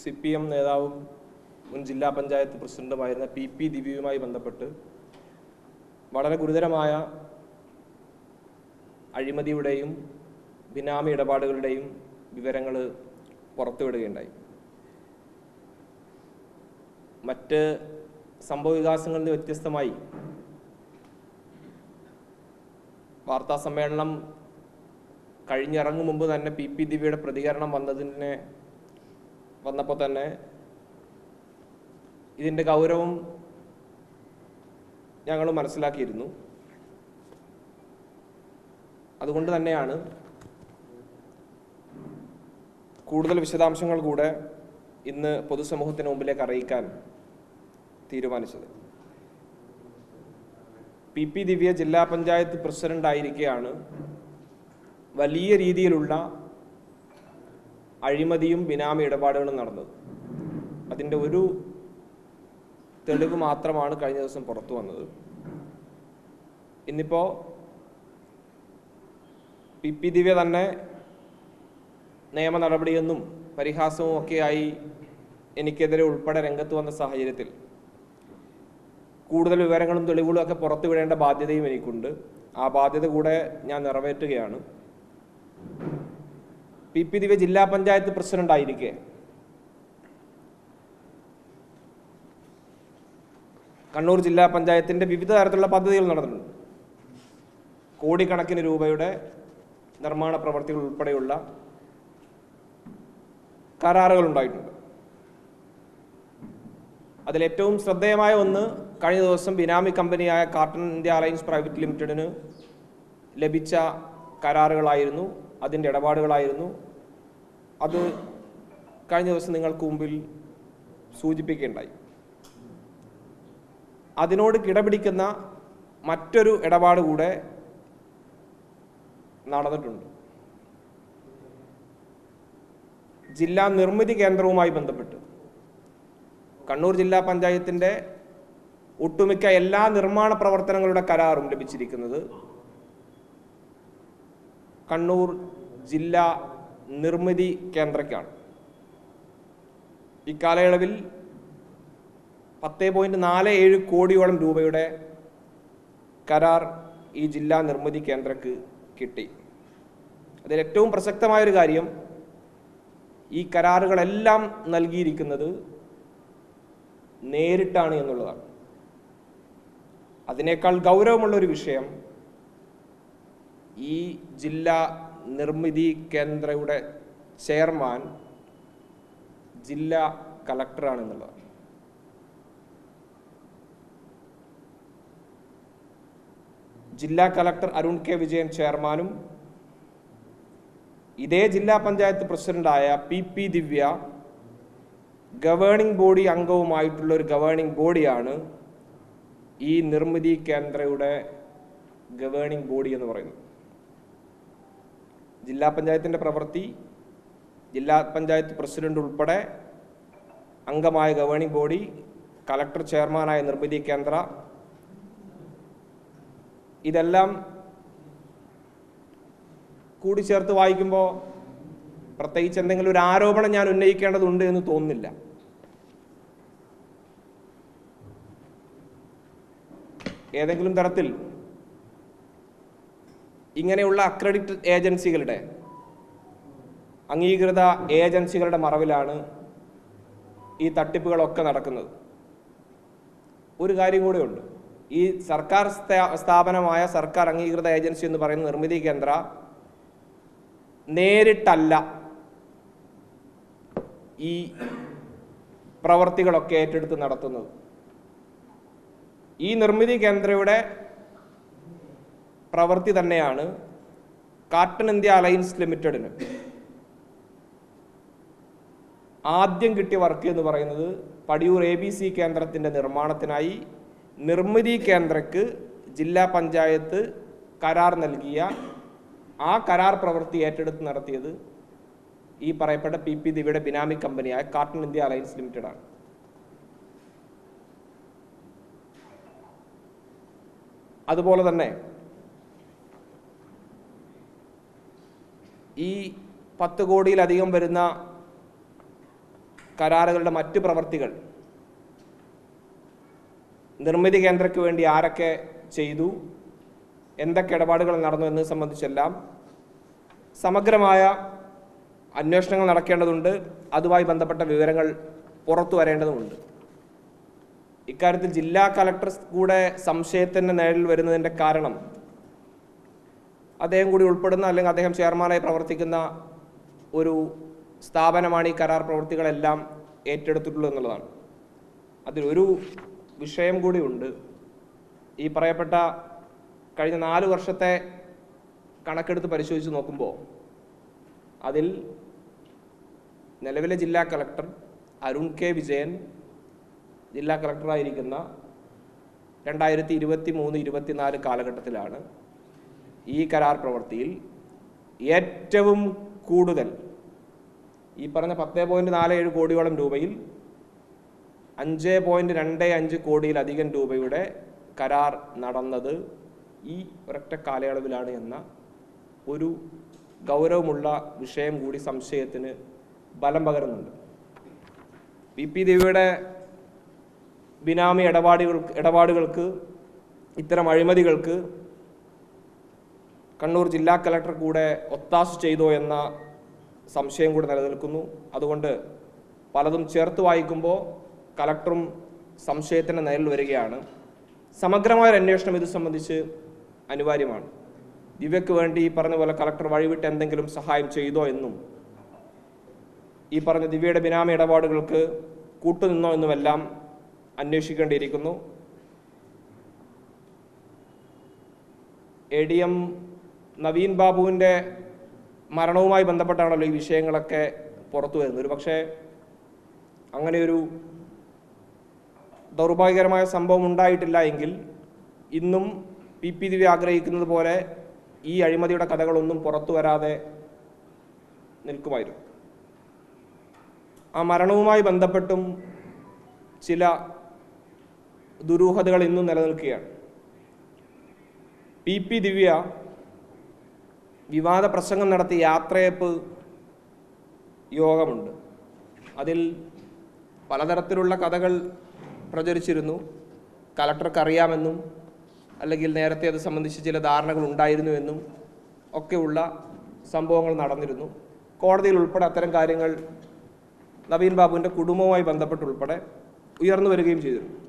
C P M നേതാവും മുൻ ജില്ലാ പഞ്ചായത്ത് പ്രസിഡന്റുമായിരുന്ന പി പി ദിവ്യയുമായി ബന്ധപ്പെട്ട് വളരെ ഗുരുതരമായ അഴിമതിയുടെയും ബിനാമി ഇടപാടുകളുടെയും വിവരങ്ങൾ പുറത്തുവിടുകയുണ്ടായി. മറ്റ് സംഭവവികാസങ്ങളിൽ നിന്ന് വ്യത്യസ്തമായി വാർത്താ സമ്മേളനം കഴിഞ്ഞിറങ്ങും മുമ്പ് തന്നെ പി പി ദിവ്യയുടെ പ്രതികരണം വന്നതിനെ വന്നപ്പോൾ തന്നെ ഇതിന്റെ ഗൗരവം ഞങ്ങൾ മനസ്സിലാക്കിയിരുന്നു. അതുകൊണ്ട് തന്നെയാണ് കൂടുതൽ വിശദാംശങ്ങൾ കൂടെ ഇന്ന് പൊതുസമൂഹത്തിന് മുമ്പിലേക്ക് അറിയിക്കാൻ തീരുമാനിച്ചത്. പി പി ദിവ്യ ജില്ലാ പഞ്ചായത്ത് പ്രസിഡന്റ് ആയിരിക്കെയാണ് വലിയ രീതിയിലുള്ള അഴിമതിയും ബിനാമി ഇടപാടുകളും നടന്നത്. അതിന്റെ ഒരു തെളിവ് മാത്രമാണ് കഴിഞ്ഞ ദിവസം പുറത്തു വന്നത്. ഇന്നിപ്പോൾ പി പി ദിവ്യ തന്നെ നിയമ നടപടിയെന്നും പരിഹാസവും ഒക്കെയായി എനിക്കെതിരെ ഉൾപ്പെടെ രംഗത്ത് വന്ന സാഹചര്യത്തിൽ കൂടുതൽ വിവരങ്ങളും തെളിവുകളും ഒക്കെ പുറത്തുവിടേണ്ട ബാധ്യതയും എനിക്കുണ്ട്. ആ ബാധ്യത കൂടെ ഞാൻ നിറവേറ്റുകയാണ്. പി പി ദിവ്യ ജില്ലാ പഞ്ചായത്ത് പ്രസിഡന്റ് ആയിരിക്കെ. കണ്ണൂർ ജില്ലാ പഞ്ചായത്തിന്റെ വിവിധ തരത്തിലുള്ള പദ്ധതികൾ നടന്നിട്ടുണ്ട്. കോടിക്കണക്കിന് രൂപയുടെ നിർമ്മാണ പ്രവർത്തികൾ ഉൾപ്പെടെയുള്ള കരാറുകൾ ഉണ്ടായിട്ടുണ്ട്. അതിലേറ്റവും ശ്രദ്ധേയമായ ഒന്ന് കഴിഞ്ഞ ദിവസം ബിനാമി കമ്പനിയായ കാർട്ടൺ ഇന്ത്യ അലയൻസ് പ്രൈവറ്റ് ലിമിറ്റഡിന് ലഭിച്ച കരാറുകളായിരുന്നു അതിന്റെ ഇടപാടുകളായിരുന്നു. അത് കഴിഞ്ഞ ദിവസം നിങ്ങൾക്ക് മുമ്പിൽ സൂചിപ്പിക്കുകയുണ്ടായി. അതിനോട് കിടപിടിക്കുന്ന മറ്റൊരു ഇടപാട് കൂടെ നടന്നിട്ടുണ്ട്. ജില്ലാ നിർമ്മിതി കേന്ദ്രവുമായി ബന്ധപ്പെട്ട്. കണ്ണൂർ ജില്ലാ പഞ്ചായത്തിന്റെ ഒട്ടുമിക്ക എല്ലാ നിർമ്മാണ പ്രവർത്തനങ്ങളുടെ കരാറും ലഭിച്ചിരിക്കുന്നത് കണ്ണൂർ ജില്ലാ നിർമ്മിതി കേന്ദ്രയ്ക്കാണ് ഇക്കാലയളവിൽ പത്ത് പോയിന്റ് നാല് ഏഴ് കോടിയോളം രൂപയുടെ കരാർ ഈ ജില്ലാ നിർമ്മിതി കേന്ദ്രക്ക് കിട്ടി. അതിൽ ഏറ്റവും പ്രസക്തമായൊരു കാര്യം ഈ കരാറുകളെല്ലാം നൽകിയിരിക്കുന്നത് നേരിട്ടാണ് എന്നുള്ളതാണ്. അതിനേക്കാൾ ഗൗരവമുള്ള ഒരു വിഷയം ഈ ജില്ലാ നിർമ്മിതി കേന്ദ്രയുടെ ചെയർമാൻ ജില്ലാ കളക്ടറാണെന്നുള്ളത് ജില്ലാ കളക്ടർ അരുൺ കെ വിജയൻ ചെയർമാനും ഇതേ ജില്ലാ പഞ്ചായത്ത് പ്രസിഡന്റായ P P Divya governing body അംഗവുമായിട്ടുള്ള ഒരു ഗവേണിംഗ് ബോഡിയാണ് ഈ നിർമ്മിതി കേന്ദ്രയുടെ ഗവേണിംഗ് ബോഡി എന്ന് പറയുന്നത്. ജില്ലാ പഞ്ചായത്തിന്റെ പ്രവൃത്തി ജില്ലാ പഞ്ചായത്ത് പ്രസിഡന്റ് ഉൾപ്പെടെ അംഗമായ ഗവേണിംഗ് ബോഡി കലക്ടർ ചെയർമാനായ നിർമ്മിതി കേന്ദ്ര. ഇതെല്ലാം കൂടിച്ചേർത്ത് വായിക്കുമ്പോൾ പ്രത്യേകിച്ച് എന്തെങ്കിലും ഒരു ആരോപണം ഞാൻ ഉന്നയിക്കേണ്ടതുണ്ട് എന്ന് തോന്നുന്നില്ല. ഏതെങ്കിലും തരത്തിൽ ഇങ്ങനെയുള്ള അക്രഡിറ്റ് ഏജൻസികളുടെ അംഗീകൃത ഏജൻസികളുടെ മറവിലാണ് ഈ തട്ടിപ്പുകളൊക്കെ നടക്കുന്നത്. ഒരു കാര്യം കൂടെയുണ്ട് ഈ സർക്കാർ സ്ഥാപനമായ സർക്കാർ അംഗീകൃത ഏജൻസി എന്ന് പറയുന്ന നിർമ്മിതി കേന്ദ്ര നേരിട്ടല്ല ഈ പ്രവർത്തികളൊക്കെ ഏറ്റെടുത്ത് നടത്തുന്നത്. ഈ നിർമ്മിതി കേന്ദ്രയുടെ പ്രവൃത്തി തന്നെയാണ് കാർട്ടൺ ഇന്ത്യ അലയൻസ് ലിമിറ്റഡിന് ആദ്യം കിട്ടിയ വർക്ക് എന്ന് പറയുന്നത് പടിയൂർ എ ബി സി കേന്ദ്രത്തിന്റെ നിർമ്മാണത്തിനായി നിർമ്മിതി കേന്ദ്രക്ക് ജില്ലാ പഞ്ചായത്ത് കരാർ നൽകിയ ആ കരാർ പ്രവൃത്തി ഏറ്റെടുത്ത് നടത്തിയത് ഈ പറയപ്പെട്ട പി പി ദിവിയുടെ ബിനാമി കമ്പനിയായ കാർട്ടൺ ഇന്ത്യ അലയൻസ് ലിമിറ്റഡാണ്. അതുപോലെ തന്നെ ഈ പത്ത് കോടിയിലധികം വരുന്ന കരാറുകളുടെ മറ്റ് പ്രവർത്തികൾ നിർമ്മിതി കേന്ദ്രയ്ക്ക് വേണ്ടി ആരൊക്കെ ചെയ്തു? എന്തൊക്കെ ഇടപാടുകൾ നടന്നു എന്നത് സംബന്ധിച്ചെല്ലാം സമഗ്രമായ അന്വേഷണങ്ങൾ നടക്കേണ്ടതുണ്ട്. അതുമായി ബന്ധപ്പെട്ട വിവരങ്ങൾ പുറത്തു വരേണ്ടതുമുണ്ട്. ഇക്കാര്യത്തിൽ ജില്ലാ കലക്ടർ കൂടെ സംശയത്തിന്റെ നിഴലിൽ വരുന്നതിന്റെ കാരണം അദ്ദേഹം കൂടി ഉൾപ്പെടുന്ന അല്ലെങ്കിൽ അദ്ദേഹം ചെയർമാനായി പ്രവർത്തിക്കുന്ന ഒരു സ്ഥാപനമാണ് ഈ കരാർ പ്രവൃത്തികളെല്ലാം ഏറ്റെടുത്തിട്ടുള്ളൂ എന്നുള്ളതാണ്. അതിലൊരു വിഷയം കൂടിയുണ്ട് ഈ പറയപ്പെട്ട കഴിഞ്ഞ നാല് വർഷത്തെ കണക്കെടുത്ത് പരിശോധിച്ച് നോക്കുമ്പോൾ അതിൽ നിലവിലെ ജില്ലാ കളക്ടർ അരുൺ കെ വിജയൻ ജില്ലാ കളക്ടറായിരിക്കുന്ന രണ്ടായിരത്തി ഇരുപത്തി മൂന്ന് ഇരുപത്തിനാല് കാലഘട്ടത്തിലാണ് ഈ കരാർ പ്രവൃത്തിയിൽ ഏറ്റവും കൂടുതൽ ഈ പറഞ്ഞ പത്ത് പോയിന്റ് നാല് ഏഴ് കോടിയോളം രൂപയിൽ അഞ്ച് പോയിന്റ് രണ്ട് അഞ്ച് കോടിയിലധികം രൂപയുടെ കരാർ നടന്നത് ഈ ഒരൊറ്റ കാലയളവിലാണ് എന്ന ഒരു ഗൗരവമുള്ള വിഷയം കൂടി സംശയത്തിന് ബലം പകരുന്നുണ്ട്. പി പി ദേവിയുടെ ബിനാമി ഇടപാടുകൾക്ക് ഇടപാടുകൾക്ക് ഇത്തരം അഴിമതികൾക്ക് കണ്ണൂർ ജില്ലാ കലക്ടർ കൂടെ ഒത്താശ ചെയ്തോ എന്ന സംശയം കൂടെ നിലനിൽക്കുന്നു. അതുകൊണ്ട് പലതും ചേർത്ത് വായിക്കുമ്പോൾ കലക്ടറും സംശയത്തിന്റെ നിഴലിൽ വരികയാണ്. സമഗ്രമായ അന്വേഷണം ഇത് സംബന്ധിച്ച് അനിവാര്യമാണ്. ദിവ്യക്ക് വേണ്ടി ഈ പറഞ്ഞ പോലെ കലക്ടർ വഴിവിട്ട് എന്തെങ്കിലും സഹായം ചെയ്തോ എന്നും ഈ പറഞ്ഞ ദിവ്യയുടെ ബിനാമി ഇടപാടുകൾക്ക് കൂട്ടുനിന്നോ എന്നുമെല്ലാം അന്വേഷിക്കേണ്ടിയിരിക്കുന്നു. എ ഡി എം നവീൻ ബാബുവിന്റെ മരണവുമായി ബന്ധപ്പെട്ടാണല്ലോ ഈ വിഷയങ്ങളൊക്കെ പുറത്തു വരുന്നത്. ഒരു പക്ഷേ അങ്ങനെയൊരു ദൗർഭാഗ്യകരമായ സംഭവം ഉണ്ടായിട്ടില്ല എങ്കിൽ ഇന്നും പി പി ദിവ്യ ആഗ്രഹിക്കുന്നത് പോലെ ഈ അഴിമതിയുടെ കഥകളൊന്നും പുറത്തു വരാതെ നിൽക്കുമായിരുന്നു. ആ മരണവുമായി ബന്ധപ്പെട്ടും ചില ദുരൂഹതകൾ ഇന്നും നിലനിൽക്കുകയാണ്. പി പി ദിവ്യ വിവാദ പ്രസംഗം നടത്തി യാത്രയപ്പ് യോഗമുണ്ട്. അതിൽ പലതരത്തിലുള്ള കഥകൾ പ്രചരിച്ചിരുന്നു. കലക്ടർക്ക് അറിയാമെന്നും അല്ലെങ്കിൽ നേരത്തെ അത് സംബന്ധിച്ച് ചില ധാരണകൾ ഉണ്ടായിരുന്നുവെന്നും ഒക്കെയുള്ള സംഭവങ്ങൾ നടന്നിരുന്നു. കോടതിയിൽ ഉൾപ്പെടെ അത്തരം കാര്യങ്ങൾ നവീൻ ബാബുവിന്റെ കുടുംബവുമായി ബന്ധപ്പെട്ടുൾപ്പെടെ ഉയർന്നു വരികയും ചെയ്തിരുന്നു.